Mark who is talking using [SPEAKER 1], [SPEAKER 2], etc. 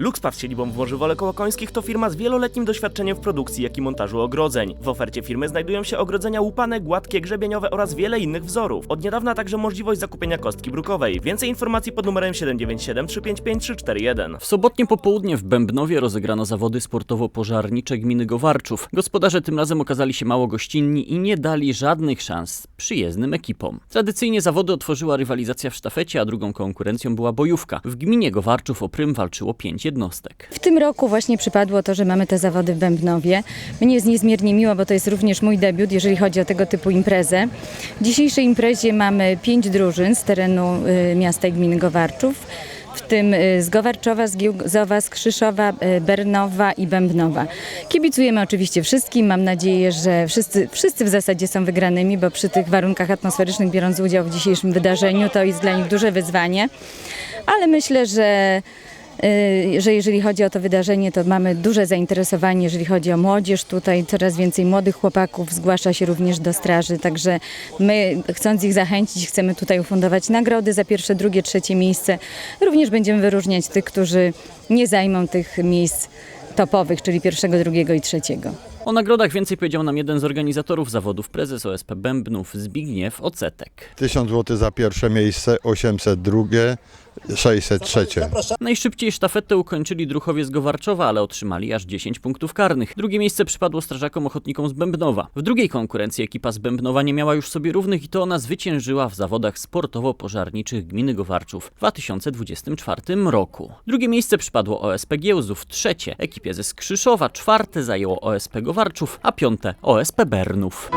[SPEAKER 1] Luxpaw z siedzibą w Morzywole Kołokońskich to firma z wieloletnim doświadczeniem w produkcji, jak i montażu ogrodzeń. W ofercie firmy znajdują się ogrodzenia łupane, gładkie, grzebieniowe oraz wiele innych wzorów. Od niedawna także możliwość zakupienia kostki brukowej. Więcej informacji pod numerem 797 355 341.
[SPEAKER 2] W sobotnie popołudnie w Bębnowie rozegrano zawody sportowo-pożarnicze gminy Gowarczów. Gospodarze tym razem okazali się mało gościnni i nie dali żadnych szans przyjezdnym ekipom. Tradycyjnie zawody otworzyła rywalizacja w sztafecie, a drugą konkurencją była bojówka. W gminie Gowarczów o prym walczyło pięć jednostek.
[SPEAKER 3] W tym roku właśnie przypadło to, że mamy te zawody w Bębnowie. Mnie jest niezmiernie miło, bo to jest również mój debiut, jeżeli chodzi o tego typu imprezę. W dzisiejszej imprezie mamy pięć drużyn z terenu y, miasta i gminy Gowarczów, w tym y, z Gowarczowa, z Giełzowa, z Krzyszowa, y, Bernowa i Bębnowa. Kibicujemy oczywiście wszystkim. Mam nadzieję, że wszyscy, wszyscy w zasadzie są wygranymi, bo przy tych warunkach atmosferycznych, biorąc udział w dzisiejszym wydarzeniu, to jest dla nich duże wyzwanie. Ale myślę, że że jeżeli chodzi o to wydarzenie, to mamy duże zainteresowanie, jeżeli chodzi o młodzież. Tutaj coraz więcej młodych chłopaków zgłasza się również do straży, także my chcąc ich zachęcić, chcemy tutaj ufundować nagrody za pierwsze, drugie, trzecie miejsce. Również będziemy wyróżniać tych, którzy nie zajmą tych miejsc topowych, czyli pierwszego, drugiego i trzeciego.
[SPEAKER 2] O nagrodach więcej powiedział nam jeden z organizatorów zawodów, prezes OSP Bębnów Zbigniew Ocetek.
[SPEAKER 4] 1000 zł za pierwsze miejsce, 802, 603.
[SPEAKER 2] Najszybciej sztafetę ukończyli druchowie z Gowarczowa, ale otrzymali aż 10 punktów karnych. Drugie miejsce przypadło strażakom ochotnikom z Bębnowa. W drugiej konkurencji ekipa z Bębnowa nie miała już sobie równych i to ona zwyciężyła w zawodach sportowo-pożarniczych gminy Gowarczów w 2024 roku. Drugie miejsce przypadło OSP Giełzów, trzecie ekipie ze Skrzyszowa, czwarte zajęło OSP Gowarczów, a piąte OSP Bernów.